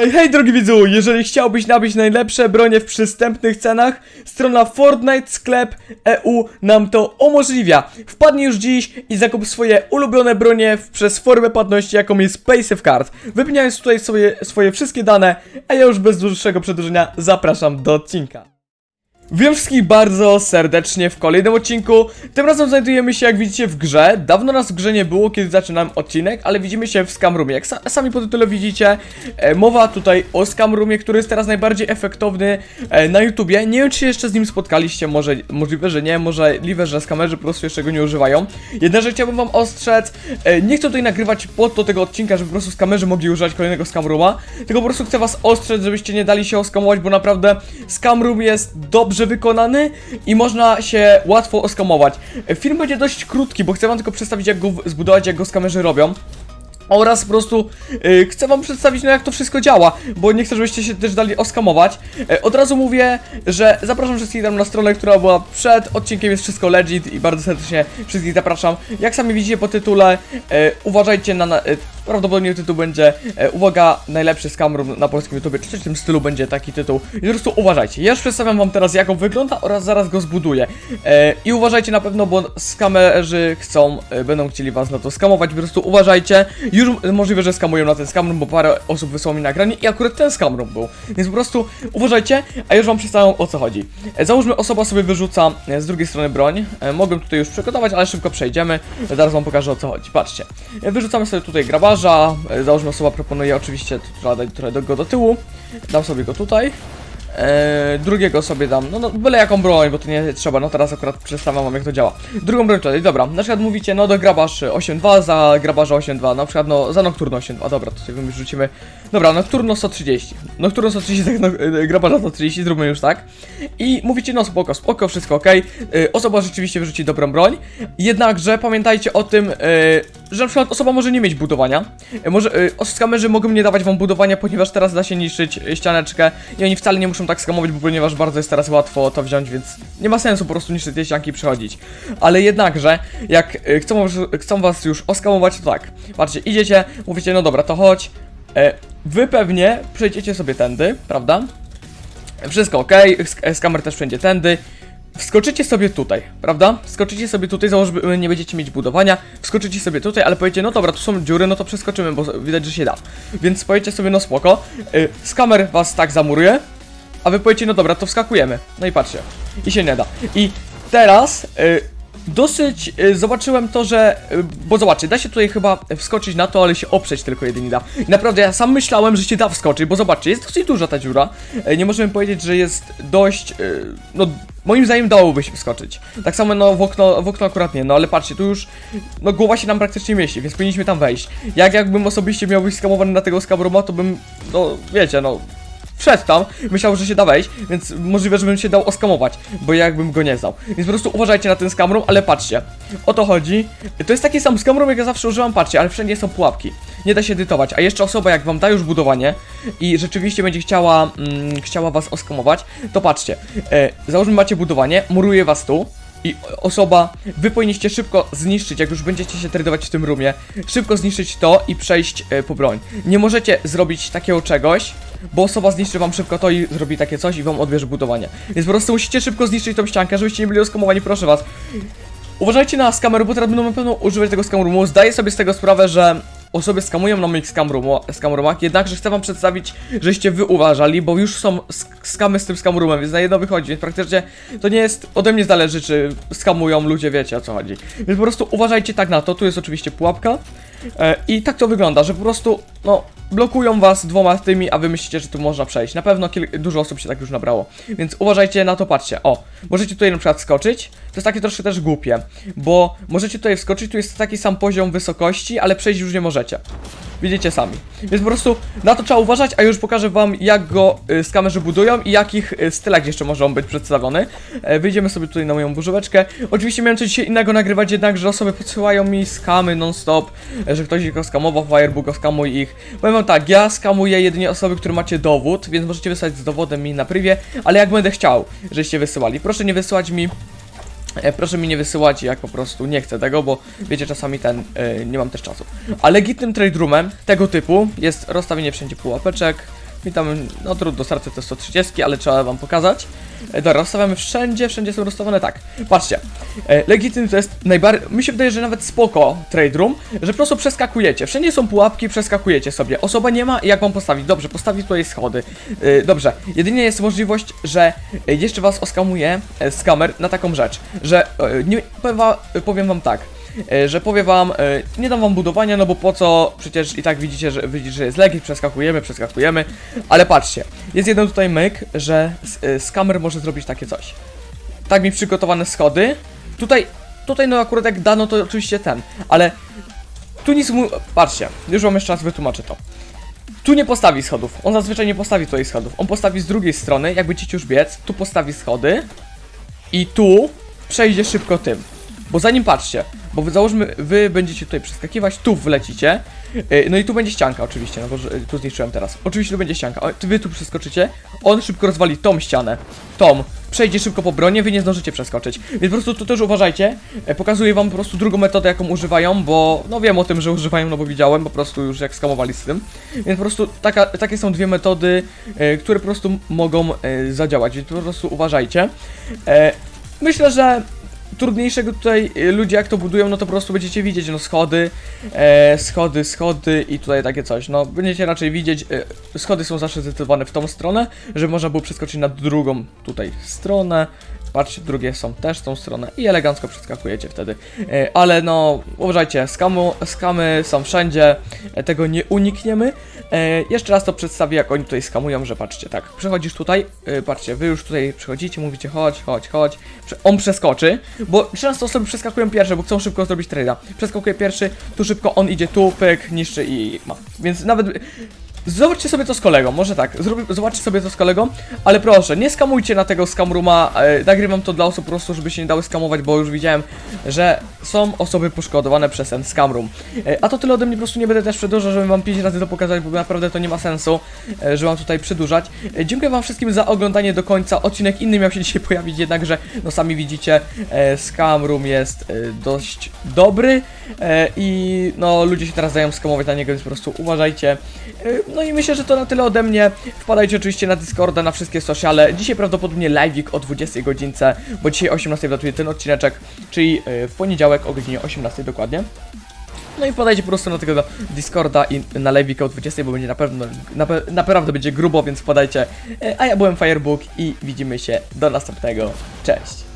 Hej, hej drogi widzu, jeżeli chciałbyś nabyć najlepsze bronie w przystępnych cenach, strona Fortnite Sklep EU nam to umożliwia. Wpadnij już dziś i zakup swoje ulubione bronie przez formę płatności, jaką jest PaySafeCard. Wypełniając tutaj swoje, swoje wszystkie dane, a ja już bez dłuższego przedłużenia zapraszam do odcinka. Witam wszystkich bardzo serdecznie w kolejnym odcinku. Tym razem znajdujemy się, jak widzicie, w grze. Dawno nas w grze nie było, kiedy zaczynałem odcinek, ale widzimy się w Scam Roomie. Jak sa sami po tytule widzicie, e, mowa tutaj o Scam Roomie, który jest teraz najbardziej efektowny e, na YouTubie. Nie wiem, czy się jeszcze z nim spotkaliście, może możliwe, że nie, możliwe, że skamerzy po prostu jeszcze go nie używają. Jedna rzecz chciałbym wam ostrzec, e, nie chcę tutaj nagrywać pod do tego odcinka, żeby po prostu skamerzy mogli używać kolejnego Scam Rooma, tylko po prostu chcę was ostrzec, żebyście nie dali się oskamować, bo naprawdę Scam Room jest dobrze wykonany i można się łatwo oskamować. Film będzie dość krótki, bo chcę wam tylko przedstawić jak go zbudować, jak go skamerzy robią. Oraz po prostu y, chcę wam przedstawić, no jak to wszystko działa, bo nie chcę, żebyście się też dali oskamować. E, od razu mówię, że zapraszam wszystkich tam na stronę, która była przed odcinkiem, jest wszystko legit i bardzo serdecznie wszystkich zapraszam. Jak sami widzicie po tytule, e, uważajcie na, na e, prawdopodobnie tytuł będzie e, uwaga, najlepszy scam na polskim YouTubie, czy coś w tym stylu będzie taki tytuł. I po prostu uważajcie. Ja już przedstawiam wam teraz jak on wygląda oraz zaraz go zbuduję. E, I uważajcie na pewno, bo skamerzy chcą, e, będą chcieli was na to skamować, po prostu uważajcie. Już możliwe, że skamują na ten scam bo parę osób wysłało mi nagranie i akurat ten scam był. Więc po prostu uważajcie, a już wam przedstawiam o co chodzi. E, załóżmy osoba sobie wyrzuca e, z drugiej strony broń. E, mogę tutaj już przygotować, ale szybko przejdziemy. E, zaraz wam pokażę o co chodzi. Patrzcie. E, wyrzucamy sobie tutaj grabarza. E, załóżmy osoba proponuje oczywiście, dać trochę go do tyłu. Dam sobie go tutaj. E, drugiego sobie dam, no, no byle jaką broń, bo to nie trzeba, no teraz akurat przedstawiam wam jak to działa. Drugą broń tutaj, dobra, na przykład mówicie, no do grabarz 8.2, za grabarza 8.2, na przykład no za nokturno 8.2, dobra, to sobie my rzucimy, dobra, nokturno 130, nokturno 130, tak, no, e, grabarza 130, zróbmy już tak. I mówicie, no spoko, spoko, wszystko ok, e, osoba rzeczywiście wyrzuci dobrą broń, jednakże pamiętajcie o tym, e, że na przykład osoba może nie mieć budowania, e, może, e, skamerzy mogą nie dawać wam budowania, ponieważ teraz da się niszczyć e, ścianeczkę i oni wcale nie muszą tak skamować, bo ponieważ bardzo jest teraz łatwo to wziąć, więc nie ma sensu po prostu niszczyć tej ścianki i przechodzić. Ale jednakże, jak e, chcą, chcą was już oskamować, to tak, patrzcie, idziecie, mówicie, no dobra, to chodź, e, wy pewnie przejdziecie sobie tędy, prawda? Wszystko ok, skamer też wszędzie tędy. Wskoczycie sobie tutaj, prawda? Wskoczycie sobie tutaj, założmy, nie będziecie mieć budowania. Wskoczycie sobie tutaj, ale powiecie, no dobra, tu są dziury, no to przeskoczymy, bo widać, że się da. Więc powiecie sobie, no spoko. Y, skamer was tak zamuruje, a wy powiecie, no dobra, to wskakujemy. No i patrzcie, i się nie da. I teraz y, dosyć y, zobaczyłem to, że. Y, bo zobaczcie, da się tutaj chyba wskoczyć na to, ale się oprzeć tylko jedynie da. I naprawdę ja sam myślałem, że się da wskoczyć, bo zobaczcie, jest dosyć duża ta dziura. Y, nie możemy powiedzieć, że jest dość. No. Moim zdaniem dałoby się wskoczyć. Tak samo no w okno, w okno akurat nie, no ale patrzcie, tu już no głowa się nam praktycznie mieści, więc powinniśmy tam wejść. Jak jakbym osobiście miał być skamowany na tego skabroma, to bym, no wiecie, no wszedł tam, myślał, że się da wejść, więc możliwe, żebym się dał oskamować, bo ja jakbym go nie znał. Więc po prostu uważajcie na ten scam room, ale patrzcie, o to chodzi. To jest taki sam scam room, jak ja zawsze używam, patrzcie, ale wszędzie są pułapki. Nie da się edytować, a jeszcze osoba, jak wam da już budowanie i rzeczywiście będzie chciała, mm, chciała was oskamować, to patrzcie, e, załóżmy macie budowanie, muruje was tu, i osoba, wy powinniście szybko zniszczyć, jak już będziecie się tradować w tym roomie, szybko zniszczyć to i przejść e, po broń. Nie możecie zrobić takiego czegoś, bo osoba zniszczy wam szybko to i zrobi takie coś i wam odbierze budowanie. Więc po prostu musicie szybko zniszczyć tą ściankę, żebyście nie byli oskamowani, proszę was. Uważajcie na skamery, bo teraz będą na pewno używać tego scam roomu. Zdaję sobie z tego sprawę, że osoby skamują na moich roomach, jednakże chcę wam przedstawić, żeście wy uważali, bo już są sk- skamy z tym scam roomem, więc na jedno wychodzi, więc praktycznie to nie jest, ode mnie zależy, czy skamują ludzie, wiecie o co chodzi. Więc po prostu uważajcie tak na to, tu jest oczywiście pułapka i tak to wygląda, że po prostu, no, blokują was dwoma tymi, a wy myślicie, że tu można przejść. Na pewno dużo osób się tak już nabrało, więc uważajcie na to, patrzcie, o, możecie tutaj na przykład skoczyć, to jest takie troszkę też głupie, bo możecie tutaj wskoczyć, tu jest taki sam poziom wysokości, ale przejść już nie możecie. Widzicie sami. Więc po prostu na to trzeba uważać, a już pokażę wam jak go y, skamerzy budują i jakich y, stylach jeszcze może być przedstawiony. E, wyjdziemy sobie tutaj na moją burzóweczkę. Oczywiście miałem coś dzisiaj innego nagrywać, jednak że osoby podsyłają mi skamy non-stop, e, że ktoś go skamował, Firebook go skamuj ich. Powiem wam tak, ja skamuję jedynie osoby, które macie dowód, więc możecie wysłać z dowodem mi na privie, ale jak będę chciał, żeście wysyłali. Proszę nie wysyłać mi Proszę mi nie wysyłać, jak po prostu nie chcę tego, bo wiecie, czasami ten, e, nie mam też czasu. A legitnym trade roomem tego typu jest rozstawienie wszędzie pułapeczek, mi tam, no trudno, starczy te 130, ale trzeba wam pokazać. E, dobra, rozstawiamy wszędzie, wszędzie są rozstawione tak. Patrzcie, e, Legitym to jest najbardziej, mi się wydaje, że nawet spoko Trade Room, że po prostu przeskakujecie. Wszędzie są pułapki, przeskakujecie sobie. Osoba nie ma, jak wam postawić? Dobrze, postawi tutaj schody. E, dobrze, jedynie jest możliwość, że jeszcze was oskamuje e, z kamer na taką rzecz, że nie, powiem wam tak. E, Że powie wam, e, nie dam wam budowania, no bo po co, przecież i tak widzicie, że widzicie, że jest legit, przeskakujemy, przeskakujemy, ale patrzcie, jest jeden tutaj myk, że e, z kamer może zrobić takie coś. Tak mi przygotowane schody, tutaj, tutaj no akurat jak dano to oczywiście ten, ale tu nic mu, patrzcie, już wam jeszcze raz wytłumaczę to. Tu nie postawi schodów, on zazwyczaj nie postawi tutaj schodów, on postawi z drugiej strony, jakby ci już biec, tu postawi schody i tu przejdzie szybko tym. Bo zanim patrzcie, bo wy, załóżmy, wy będziecie tutaj przeskakiwać, tu wlecicie, yy, no i tu będzie ścianka oczywiście, no bo tu zniszczyłem teraz. Oczywiście tu będzie ścianka, wy tu przeskoczycie, on szybko rozwali tą ścianę, tą, przejdzie szybko po bronie, wy nie zdążycie przeskoczyć. Więc po prostu tu też uważajcie, e, pokazuję wam po prostu drugą metodę, jaką używają, bo no wiem o tym, że używają, no bo widziałem po prostu już jak skamowali z tym. Więc po prostu taka, takie są dwie metody, e, które po prostu mogą e, zadziałać, więc po prostu uważajcie. Myślę, że trudniejszego tutaj y, ludzie jak to budują, no to po prostu będziecie widzieć, no schody, e, schody, schody i tutaj takie coś, no będziecie raczej widzieć, e, schody są zawsze zdecydowane w tą stronę, żeby można było przeskoczyć na drugą tutaj stronę, patrzcie, drugie są też w tą stronę i elegancko przeskakujecie wtedy, e, ale no uważajcie, skamu, skamy są wszędzie, e, tego nie unikniemy, e, jeszcze raz to przedstawię, jak oni tutaj skamują, że patrzcie, tak, przechodzisz tutaj, patrzcie, wy już tutaj przychodzicie, mówicie chodź, chodź, chodź, on przeskoczy, bo często osoby przeskakują pierwsze, bo chcą szybko zrobić trade'a. Przeskakuje pierwszy, tu szybko on idzie tu, pyk, niszczy i ma. Więc nawet... Zobaczcie sobie to z kolegą, może tak, zobaczcie sobie to z kolegą, ale proszę, nie skamujcie na tego scamruma, e, nagrywam to dla osób po prostu, żeby się nie dały skamować, bo już widziałem, że są osoby poszkodowane przez ten scamroom. E, a to tyle ode mnie, po prostu nie będę też przedłużał, żeby wam 5 razy to pokazać, bo naprawdę to nie ma sensu, e, że mam tutaj przedłużać. E, dziękuję wam wszystkim za oglądanie do końca, odcinek inny miał się dzisiaj pojawić, jednakże, no sami widzicie, scamroom jest dość dobry i no ludzie się teraz dają skamować na niego, więc po prostu uważajcie. No i myślę, że to na tyle ode mnie. Wpadajcie oczywiście na Discorda, na wszystkie sociale. Dzisiaj prawdopodobnie live'ik o 20 godzince, bo dzisiaj o 18 wlatuje ten odcineczek, czyli w poniedziałek o godzinie 18 dokładnie. No i podajcie po prostu na tego Discorda i na live'ika o 20, bo będzie na pewno, na, naprawdę będzie grubo, więc podajcie. E, A ja byłem Firebook i widzimy się do następnego. Cześć!